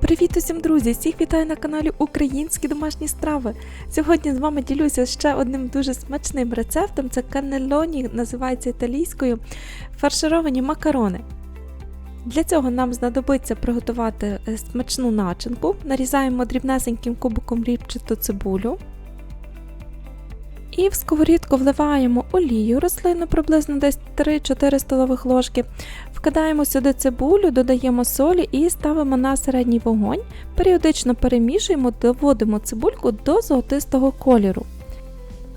Привіт усім друзі! Всіх вітаю на каналі Українські домашні страви. Сьогодні з вами ділюся ще одним дуже смачним рецептом. Це канелоні, називається італійською фаршировані макарони. Для цього нам знадобиться приготувати е, смачну начинку. Нарізаємо дрібнесеньким кубиком ріпчату цибулю. І в сковорідку вливаємо олію рослинну приблизно десь 3-4 столових ложки. Вкидаємо сюди цибулю, додаємо солі і ставимо на середній вогонь. Періодично перемішуємо, доводимо цибульку до золотистого кольору.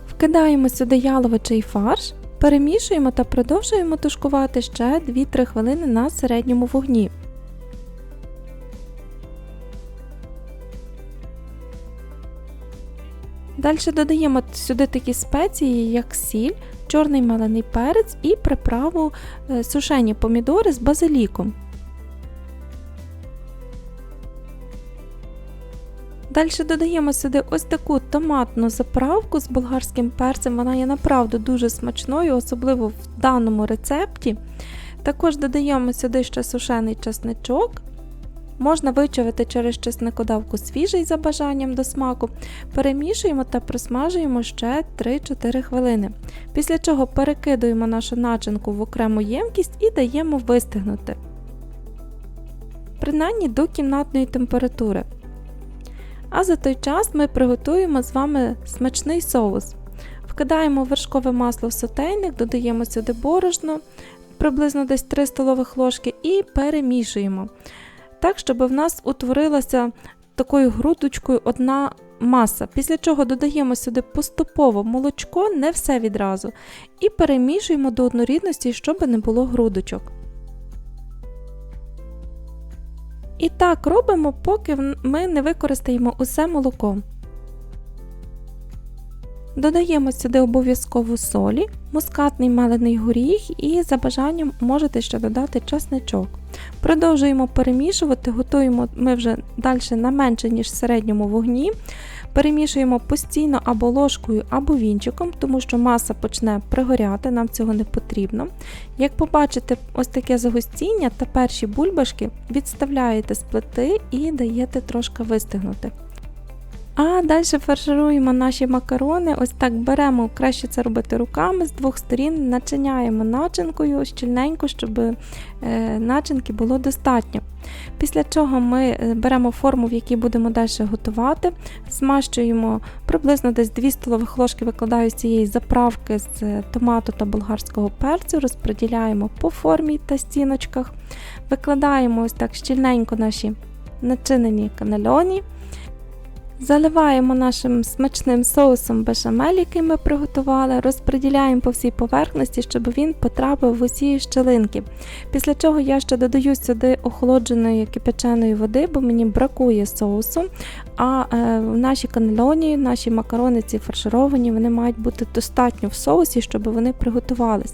Вкидаємо сюди яловичий фарш, перемішуємо та продовжуємо тушкувати ще 2-3 хвилини на середньому вогні. Далі додаємо сюди такі спеції, як сіль, чорний мелений перець і приправу е, сушені помідори з базиліком. Далі додаємо сюди ось таку томатну заправку з болгарським перцем. Вона є направду дуже смачною, особливо в даному рецепті. Також додаємо сюди ще сушений чесничок. Можна вичавити через чесникодавку свіжий за бажанням до смаку. Перемішуємо та присмажуємо ще 3-4 хвилини. Після чого перекидуємо нашу начинку в окрему ємкість і даємо вистигнути. Принаймні до кімнатної температури. А за той час ми приготуємо з вами смачний соус. Вкидаємо вершкове масло в сотейник, додаємо сюди борошно, приблизно десь 3 столових ложки і перемішуємо так, щоб в нас утворилася такою грудочкою одна маса. Після чого додаємо сюди поступово молочко, не все відразу, і перемішуємо до однорідності, щоб не було грудочок. І так робимо, поки ми не використаємо усе молоко. Додаємо сюди обов'язково солі, мускатний мелений горіх і за бажанням можете ще додати часничок. Продовжуємо перемішувати, готуємо ми вже далі на менше, ніж в середньому вогні. Перемішуємо постійно або ложкою, або вінчиком, тому що маса почне пригоряти, нам цього не потрібно. Як побачите, ось таке загустіння та перші бульбашки відставляєте з плити і даєте трошки вистигнути. А далі фаршируємо наші макарони. Ось так беремо, краще це робити руками з двох сторін, начиняємо начинкою щільненько, щоб е, начинки було достатньо. Після чого ми е, беремо форму, в якій будемо далі готувати, змащуємо приблизно десь 2 столових ложки, викладаю з цієї заправки з томату та болгарського перцю, розподіляємо по формі та стіночках, викладаємо ось так щільненько наші начинені канальоні. Заливаємо нашим смачним соусом бешамель, який ми приготували, розподіляємо по всій поверхності, щоб він потрапив в усі щелинки. Після чого я ще додаю сюди охолодженої кипяченої води, бо мені бракує соусу. А е, в нашій канелоні, наші макарони ці фаршировані, вони мають бути достатньо в соусі, щоб вони приготувались.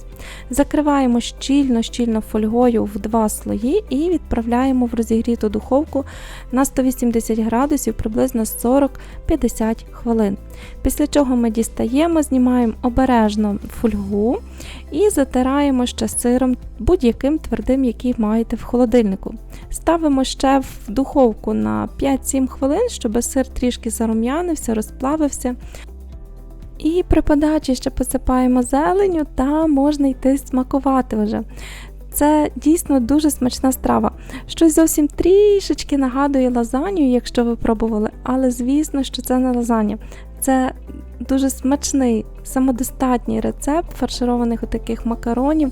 Закриваємо щільно-щільно фольгою в два слої і відправляємо в розігріту духовку на 180 градусів приблизно 40 40-50 хвилин. Після чого ми дістаємо, знімаємо обережно фольгу і затираємо ще сиром будь-яким твердим, який маєте в холодильнику. Ставимо ще в духовку на 5-7 хвилин, щоб сир трішки зарум'янився, розплавився. І при подачі ще посипаємо зеленю та можна йти смакувати вже. Це дійсно дуже смачна страва. Щось зовсім трішечки нагадує лазанью, якщо ви пробували, але звісно, що це не лазанья. Це дуже смачний, самодостатній рецепт фаршированих таких макаронів.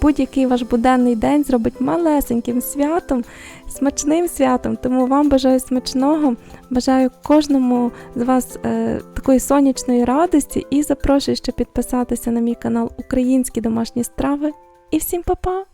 Будь-який ваш буденний день зробить малесеньким святом, смачним святом. Тому вам бажаю смачного, бажаю кожному з вас е, такої сонячної радості і запрошую ще підписатися на мій канал Українські домашні страви. І всім па-па!